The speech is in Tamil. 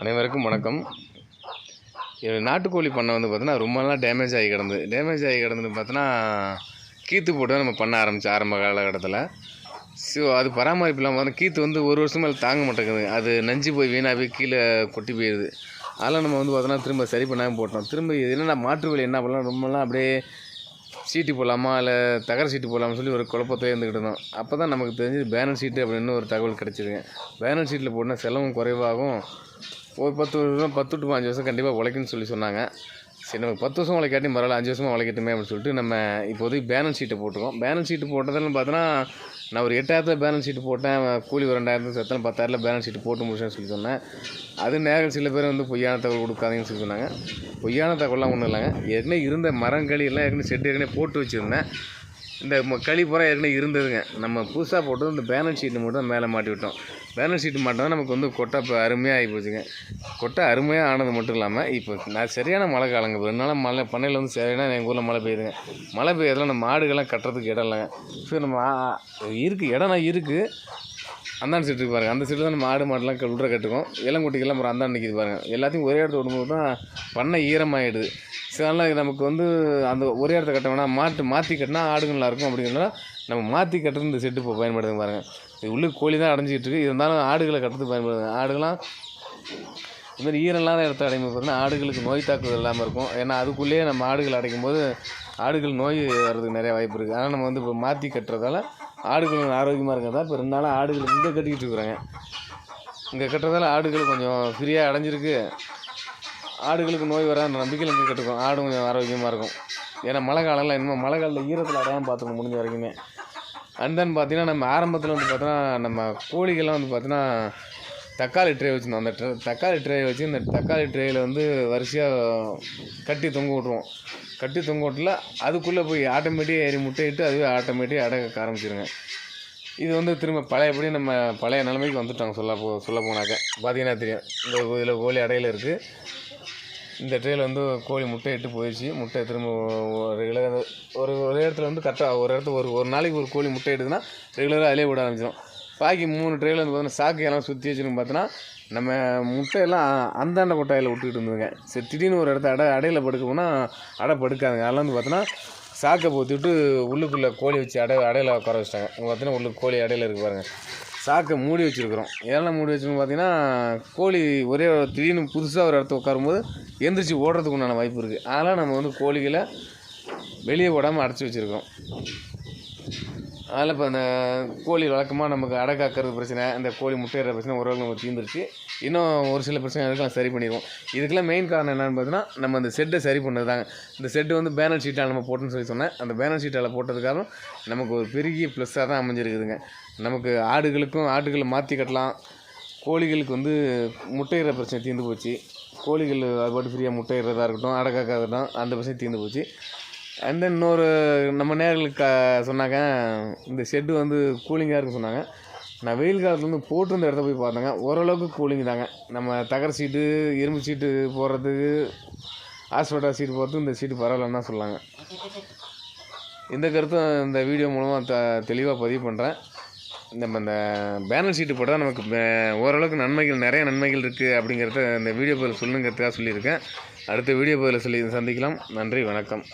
அனைவருக்கும் வணக்கம். இது நாட்டுக்கோழி பண்ணை வந்து பார்த்தோன்னா ரொம்ப நாளாக டேமேஜ் ஆகி கிடந்து. டேமேஜ் ஆகி கிடந்தது பார்த்தோன்னா கீத்து போட்டு தான் நம்ம பண்ண ஆரம்பித்தோம் ஆரம்ப காலகட்டத்தில். ஸோ அது பராமரிப்பு இல்லாமல் வந்து கீத்து வந்து ஒரு வருஷம் மேலே தாங்க மாட்டேங்குது. அது நஞ்சு போய் வீணாக போய் கீழே கொட்டி போயிடுது அதெல்லாம் நம்ம வந்து பார்த்தோன்னா திரும்ப சரி பண்ணாமல் போட்டோம். திரும்ப இது என்னென்ன மாற்று வழி என்ன பண்ணலாம் ரொம்பலாம் அப்படியே சீட்டு போடலாமா இல்லை தகர சீட்டு போடலாம்னு சொல்லி ஒரு குழப்பத்தை இருந்துக்கிட்டு இருந்தோம். அப்போ தான் நமக்கு தெரிஞ்சது பேனல் சீட்டு அப்படின்னு ஒரு தகவல் கிடச்சிதுங்க பேனல் சீட்டில் போட்டால் செலவும் குறைவாகும். ஒரு பத்து வருஷம் பத்து டு அஞ்சு வருஷம் கண்டிப்பாக உழைக்குன்னு சொல்லி சொன்னாங்க. சரி நமக்கு பத்து வருஷம் உழைக்காட்டி மறுபடியும் அஞ்சு வருஷமாக உழைக்கட்டுமே அப்படின்னு சொல்லிட்டு நம்ம இப்போதைக்கு பேலன்ஸ் ஷீட்டை போட்டிருக்கோம். பேலன்ஸ் ஷீட்டு போட்டதில்னு பார்த்தோன்னா நான் ஒரு எட்டாயிரத்தில் பேலன்ஸ் ஷீட் போட்டேன் கூலி ஒரு ரெண்டாயிரத்து சத்தம் பத்தாயிரத்தில் பேலன்ஸ் ஷீட் போட்டு முடிச்சேன்னு சொல்லி சொன்னேன். அது நேரம் சில பேர் வந்து பொய்யான தகவல் கொடுக்காதீங்கன்னு சொல்லி சொன்னாங்க. பொய்யான தகவலாம் ஒன்றும் இல்லைங்க. ஏற்கனவே இருந்த மரங்களி எல்லாம் ஏற்கனவே செட்டு ஏற்கனவே போட்டு வச்சுருந்தேன். இந்த ம- ஏற்கனவே இருந்ததுங்க. நம்ம புதுசாக போட்டது இந்த பேனல் ஷீட்டு மட்டும் தான் மேலே மாட்டி விட்டோம். பேனல் ஷீட்டு மாட்டோம் நமக்கு வந்து கொட்டை இப்போ அருமையாக ஆகி போச்சுங்க. கொட்டை அருமையாக ஆனது மட்டும் இல்லாமல் இப்போ நான் சரியான மழை காலங்க. ரெண்டு நாளாக மழை பண்ணையில் வந்து சரியான எங்கள் ஊரில் மழை பெய்யுதுங்க. மழை பெய்யறதுல நம்ம மாடுகள்லாம் கட்டுறதுக்கு இடம் இல்லைங்க. ஸோ நம்ம இருக்குது இடம்னா இருக்குது அந்தாண்டு சீட்டு இருக்கு பாருங்க. அந்த சீட்டு தான் நம்ம ஆடு மாடுலாம் க- உள்ள கட்டுக்கும் இளங்குட்டிக்கெல்லாம் அப்புறம் அந்தாண்டு நிற்கிது பாருங்க. எல்லாத்தையும் ஒரே இடத்துல விடும்போது தான் பண்ணை ஈரமாகிடுது சில நாள் நமக்கு வந்து அந்த ஒரே இடத்த கட்ட வேணாம் மாட்டு மாற்றி கட்டினா ஆடுகள் நல்லா இருக்கும் அப்படிங்கிறனால நம்ம மாற்றி கட்டுறது இந்த செட்டு இப்போ பயன்படுத்துங்க பாருங்கள் இது உள்ளே கோழி தான் அடைஞ்சிக்கிட்டு இருக்குது இருந்தாலும் ஆடுகளை கட்டுறது பயன்படுது. ஆடுகள்லாம் இது மாதிரி இடத்த அடையும் பார்த்தீங்கன்னா ஆடுகளுக்கு நோய் தாக்குதல் இல்லாமல் இருக்கும். ஏன்னா அதுக்குள்ளேயே நம்ம ஆடுகள் அடைக்கும் போது ஆடுகள் நோய் வர்றதுக்கு நிறைய வாய்ப்பு இருக்குது ஆனால் நம்ம வந்து இப்போ மாற்றி கட்டுறதால ஆடுகள் ஆரோக்கியமாக இருக்கிறதா? இப்போ ரெண்டு நாளாக ஆடுகள் இங்கே கட்டிக்கிட்டு இருக்கிறாங்க. இங்கே கட்டுறதால ஆடுகள் கொஞ்சம் ஃப்ரீயாக அடைஞ்சிருக்கு. ஆடுகளுக்கு நோய் வராத நம்பிக்கையில் எங்கே கட்டுக்கும் ஆடு கொஞ்சம் ஆரோக்கியமாக இருக்கும். ஏன்னா மழை காலம்லாம் இன்னும் மழை காலத்தில் ஈரத்தில் அடையாமல் பார்த்துக்கணும் முடிஞ்ச வரைக்குமே. அண்ட் தென் பார்த்தீங்கன்னா நம்ம ஆரம்பத்தில் வந்து பார்த்தோன்னா நம்ம கோழிகள்லாம் வந்து பார்த்தோன்னா தக்காளி ட்ரே வச்சுருந்தோம். அந்த ட்ரே தக்காளி ட்ரே வச்சு இந்த தக்காளி ட்ரேயில் வந்து வரிசையாக கட்டி தொங்க விட்ருவோம் கட்டி தொங்க விட்டில் அதுக்குள்ளே போய் ஆட்டோமேட்டிக்காக ஏறி முட்டையிட்டு அதுவே ஆட்டோமேட்டிக்காக அடக்க ஆரம்பிச்சிருங்க. இது வந்து திரும்ப பழையபடி நம்ம பழைய நிலைமைக்கு வந்துட்டாங்க சொல்ல போ சொல்ல போனாக்க. பார்த்தீங்கன்னா தெரியும். இந்த இதில் கோழி அடையில் இருக்குது இந்த ட்ரேயில் வந்து கோழி முட்டை இட்டு போயிடுச்சு. முட்டை திரும்ப ரெகுலராக ஒரு ஒரு இடத்துல வந்து கரெக்டாக ஒரு இடத்துல ஒரு ஒரு நாளைக்கு ஒரு கோழி முட்டை எடுதுன்னா ரெகுலராக அதிலே விட ஆரம்பிச்சிடும் பாக்கி மூணு ட்ரேயில் வந்து பார்த்தீங்கன்னா சாக்கு எல்லாம் சுற்றி வச்சுன்னு பார்த்தோன்னா நம்ம முட்டையெல்லாம் அந்தாண்ட கொட்டாயில் விட்டுக்கிட்டு இருந்ததுங்க சரி திடீர்னு ஒரு இடத்த அடை அடையில் படுக்க போனால் அடை படுக்காதுங்க. அதெல்லாம் வந்து பார்த்தோன்னா சாக்கை போத்தி விட்டு உள்ளுக்குள்ளே கோழி வச்சு அடை அடையில் உட்கார வச்சிட்டாங்க. பார்த்தோன்னா பார்த்தீங்கன்னா உள்ளுக்கு கோழி அடையில் இருக்கு பாருங்கள் சாக்கை மூடி வச்சுருக்குறோம். ஏன்னா மூடி வச்சுன்னு பார்த்தீங்கன்னா கோழி ஒரே ஒரு திடீர்னு புதுசாக ஒரு இடத்த உட்காரும்போது எந்திரிச்சு ஓடுறதுக்கு உண்டான வாய்ப்பு இருக்குது அதெல்லாம் நம்ம வந்து கோழிகளை வெளியே விடாமல் அடைச்சி வச்சுருக்கோம் அதில் இப்போ அந்த கோழி வழக்கமாக நமக்கு அடை காக்கிறது பிரச்சனை இந்த கோழி முட்டையிடுற பிரச்சனை ஓரளவுக்கு நமக்கு தீர்ந்துருச்சு. இன்னும் ஒரு சில பிரச்சனை அதுக்கெல்லாம் சரி பண்ணிடுவோம். இதுக்கெல்லாம் மெயின் காரணம் என்னென்னு பார்த்தீங்கன்னா நம்ம அந்த செட்டை சரி பண்ணது தாங்க இந்த செட்டு வந்து பேனர் ஷீட்டால் நம்ம போட்டோம்னு சொல்லி சொன்னேன். அந்த பேனர் ஷீட்டால் போட்டதுக்காகவும் நமக்கு ஒரு பெரிய ப்ளஸ்ஸாக தான் அமைஞ்சிருக்குதுங்க. நமக்கு ஆடுகளுக்கும் ஆடுகளை மாற்றி கட்டலாம். கோழிகளுக்கு வந்து முட்டையிடுற பிரச்சனை தீர்ந்து போச்சு. கோழிகள் அது பாட்டு ஃப்ரீயாக முட்டையிடுறதா இருக்கட்டும் அடை இருக்கட்டும் அந்த பிரச்சனை தீர்ந்து போச்சு. அண்ட் தென் இன்னொரு நம்ம நேர்களுக்கு க- சொன்னாங்க இந்த ஷெட்டு வந்து கூலிங்காக இருக்குன்னு சொன்னாங்க. நான் வெயில் காலத்துலேருந்து வந்து போட்டிருந்த இடத்த போய் பார்த்தேங்க. ஓரளவுக்கு கூலிங் தாங்க. நம்ம தகர சீட்டு இரும்பு சீட்டு போடுறதுக்கு ஹாஸ்பிட்டல் சீட்டு போகிறதுக்கு இந்த சீட்டு பரவாயில்லன்னு தான் சொன்னாங்க. இந்த கருத்தும் இந்த வீடியோ மூலமாக த தெளிவாக பதிவு பண்ணுறேன் நம்ம இந்த பேனர் சீட்டு போட்டால் நமக்கு ஓரளவுக்கு நன்மைகள் நிறைய நன்மைகள் இருக்குது அப்படிங்கிறத இந்த வீடியோ பதில் சொல்லுங்கிறதுக்காக சொல்லியிருக்கேன். அடுத்த வீடியோ பதில் சொல்லி சந்திக்கலாம். நன்றி வணக்கம்.